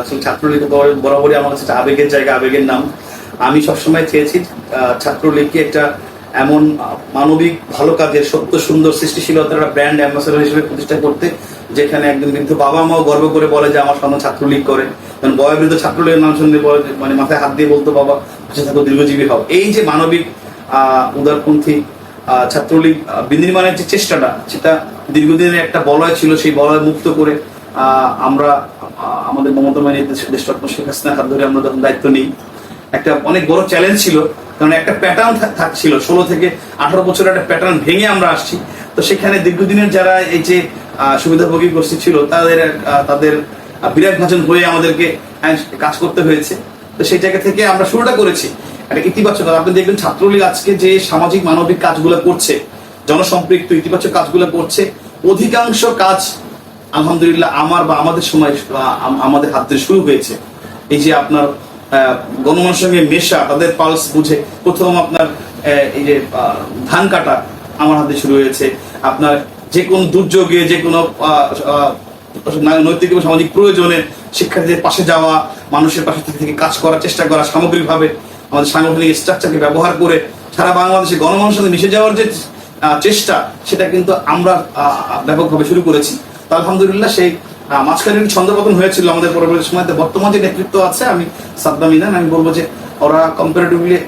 আসলে ছাত্রলীগ বরাবরই আমার কাছে আবেগের জায়গা আবেগের নাম। আমি সবসময় চেয়েছি ছাত্রলীগকে একটা এমন মানবিক ভালো কাজের সত্য সুন্দর সৃষ্টিশীলতার একটা ব্র্যান্ড অ্যাম্বাসেডর হিসেবে প্রতিষ্ঠা করতে যেখানে একজন কিন্তু বাবা মাও গর্ব করে বলে যে আমার সন্তান ছাত্রলীগ করে। কারণ বয়োবৃদ্ধ ছাত্রলীগের নাম শুনলে বলে মানে মাথায় হাত দিয়ে বলতো বাবা বেঁচে থাকো দীর্ঘজীবী হও। এই যে মানবিক আহ, উদারপন্থী ছাত্রলীগ বিনির্মাণের যে চেষ্টাটা সেটা দীর্ঘদিনের একটা বলয় ছিল সেই বলয় মুক্ত করে আমরা আমাদের মমতা দেশরত্ন শেখ হাসিনার হাত ধরে আমরা যখন দায়িত্ব নিই, একটা অনেক বড় চ্যালেঞ্জ ছিল, কারণ একটা প্যাটার্ন থাকছিল ষোলো থেকে আঠারো বছরের একটা প্যাটার্ন ভেঙে আমরা আসছি। তো সেখানে দীর্ঘদিনের যারা এই যে সুবিধাভোগী গোষ্ঠী ছিল, তাদের তাদের বিরাট ভাজন হয়ে আমাদেরকে কাজ করতে হয়েছে। তো সেই জায়গা থেকে আমরা শুরুটা করেছি। একটা ইতিবাচক আপনি দেখবেন ছাত্রলীগ আজকে যে সামাজিক মানবিক কাজগুলো করছে, জনসম্পৃক্ত ইতিবাচক কাজগুলো করছে, অধিকাংশ কাজ আলহামদুলিল্লাহ আমার বা আমাদের সময় আমাদের হাত ধরে শুরু হয়েছে। এই যে আপনার আহ, গণমানুষের সঙ্গে মেশা তাদের পালস বুঝে প্রথম আপনার এই যে ধান কাটা আমার হাতে শুরু হয়েছে। আপনার যে কোনো দুর্যোগে যে কোনো নৈতিক এবং সামাজিক প্রয়োজনে শিক্ষার্থীদের পাশে যাওয়া মানুষের পাশে থেকে কাজ করার চেষ্টা করা সামগ্রিকভাবে আমাদের সাংগঠনিক স্ট্রাকচারকে ব্যবহার করে সারা বাংলাদেশে গণমানুষের সাথে মিশে যাওয়ার যে চেষ্টা সেটা কিন্তু আমরা ব্যাপকভাবে শুরু করেছি। আলহামদুলিল্লাহ সেই মাঝখানে ছন্দপতন হয়েছিল আমাদের পরবর্তী সময়তে। বর্তমান যে নেতৃত্ব আছে, আমি সাদ্দাম ইনান আমি বলব যে ওরা কম্পারেটিভলি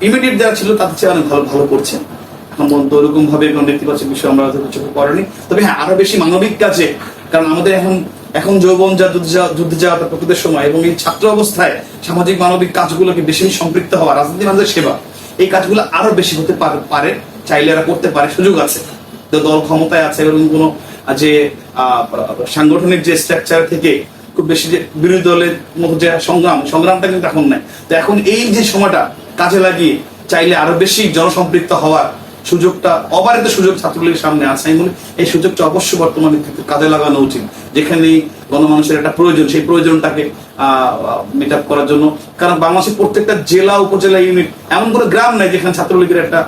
ইমিডিয়েট যারা ছিল, তাদের চেয়ে অনেক ভালো ভালো করছে। এখন ওরকম ভাবে নেতিবাচক বিষয় আমরা চোখে তবে হ্যাঁ আরও বেশি মানবিক কাজে, কারণ আমাদের এখন এখন যৌবন যা যুদ্ধ যাওয়া- প্রকৃতির সময়, এবং এই ছাত্র অবস্থায় সামাজিক মানবিক কাজগুলোকে বেশি সম্পৃক্ত হওয়া, রাজনীতি মানুষের সেবা, এই কাজগুলো আরও বেশি হতে পারে- চাইলে এরা করতে পারে, সুযোগ আছে। দল ক্ষমতায় আছে, এরকম কোনো যে সাংগঠনিক যে স্ট্রাকচার থেকে খুব বেশি যে বিরোধী দলের যে সংগ্রাম, সংগ্রামটা কিন্তু এখন নাই। তো এখন এই যে সময়টা কাজে লাগিয়ে চাইলে আরও বেশি জনসম্পৃক্ত হওয়ার সুযোগটা, অবারিত সুযোগ ছাত্রলীগের সামনে আছে। আমি বলি, এই সুযোগটা অবশ্যই বর্তমানে কাজে লাগানো উচিত। যেখানে গণমানুষের একটা প্রয়োজন, সেই প্রয়োজনটাকে মিট আপ করার জন্য। কারণ বাংলাদেশের প্রত্যেকটা জেলা, উপজেলা ইউনিট এমন কোনো গ্রাম নাই যেখানে ছাত্রলীগের একটা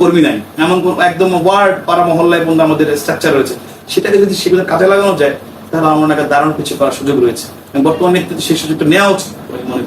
কর্মী নাই। এমন কোন একদম ওয়ার্ড পাড়া মহল্লায় বন্ধু আমাদের স্ট্রাকচার রয়েছে। সেটাকে যদি সেগুলো কাজে লাগানো যায়, তাহলে আমার মনে দারুণ কিছু করার সুযোগ রয়েছে। বর্তমানে কিন্তু সেই সুযোগটা নেওয়া উচিত মনে করি।